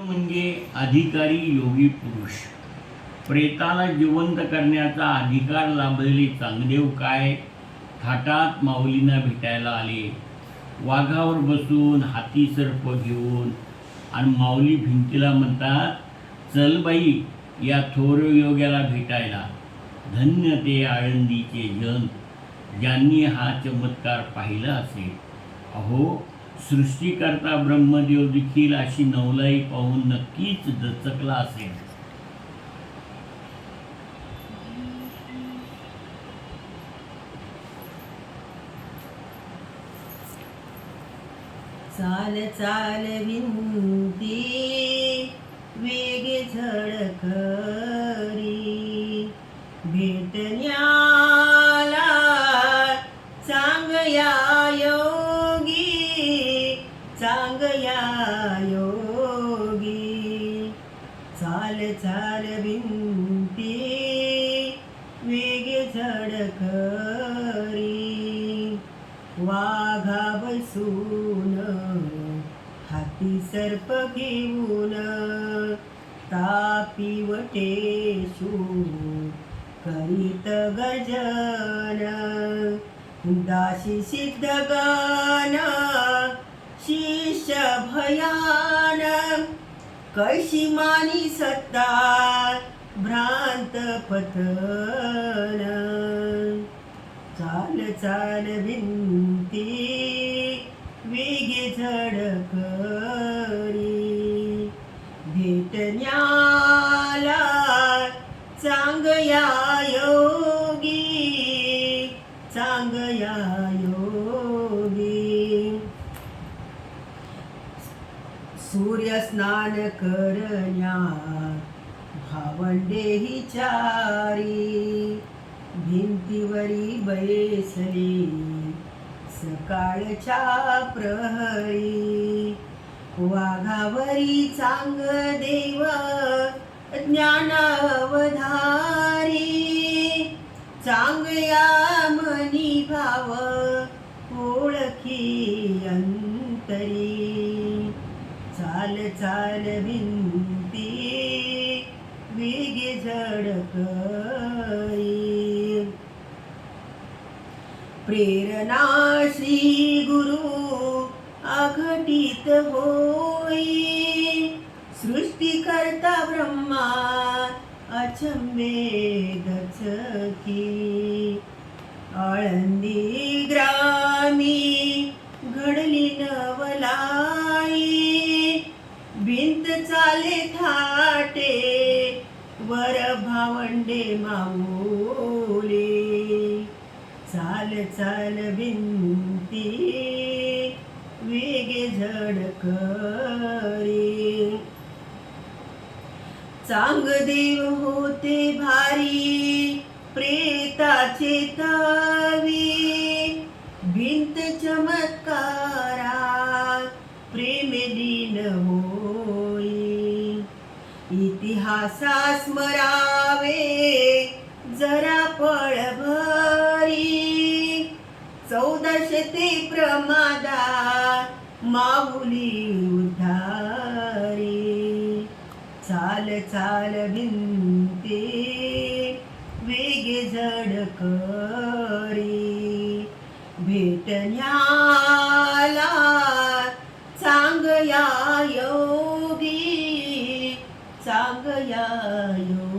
म्हणजे अधिकारी योगी पुरुष. प्रेताला जिवंत करण्याचा अधिकार लाभलेले चांगदेव काय? थाटात माऊलींना भेटायला आले. वाघावर बसून हाती सर्प घेऊन आणि माऊली भिंतीला म्हणतात चल बाई या थोर योग्याला भेटायला. धन्य ते आळंदीचे जन ज्यांनी हा चमत्कार पाहिला असेल. अहो सृष्टीकर्ता ब्रह्मदेव देखील अशी नवलाई पाहून नक्कीच दचकला असेल. चाल चाल विंती वेगे झळकरी. भेटण्याला चांगया योगी चाल चाल विंती वेगे झडकरी वाघा बसून हाती सर्प घेऊन तापी वटेशू करीत गजन दाशी सिद्ध गाना शीश भयान कैशी मानी सत्ता भ्रांत पतन। चाल चाल विंती वेगे झडकरी भेटण्याला चांगया योगी चांगया योगी। सूर्य स्नान करण्या भावंडे ही चारी भिंतीवरी बैसली सकाळच्या प्रहरी. वाघावरी चांग देव ज्ञानावधारी. चांगया मनी भाव ओळखी अंतरी. चाल चाल भिंती वेगे झडकरी प्रेरणा श्री गुरु अघटित होई सृष्टीकर्ता ब्रह्मा अचंबे दचकी आळंदी भावंडे माऊले. चाल चाल भिंती वेगे झडकरी चांगदेव होते भारी प्रेताचे तवी. भिंत चमत्कारा प्रेम दीन हो इतिहासा स्मरावे जरा पळभरी चौदाशे ते प्रमादा माऊली उद्धारी. चाल चाल भिंते वेगे झडकरी भेटण्याला चांगया योगी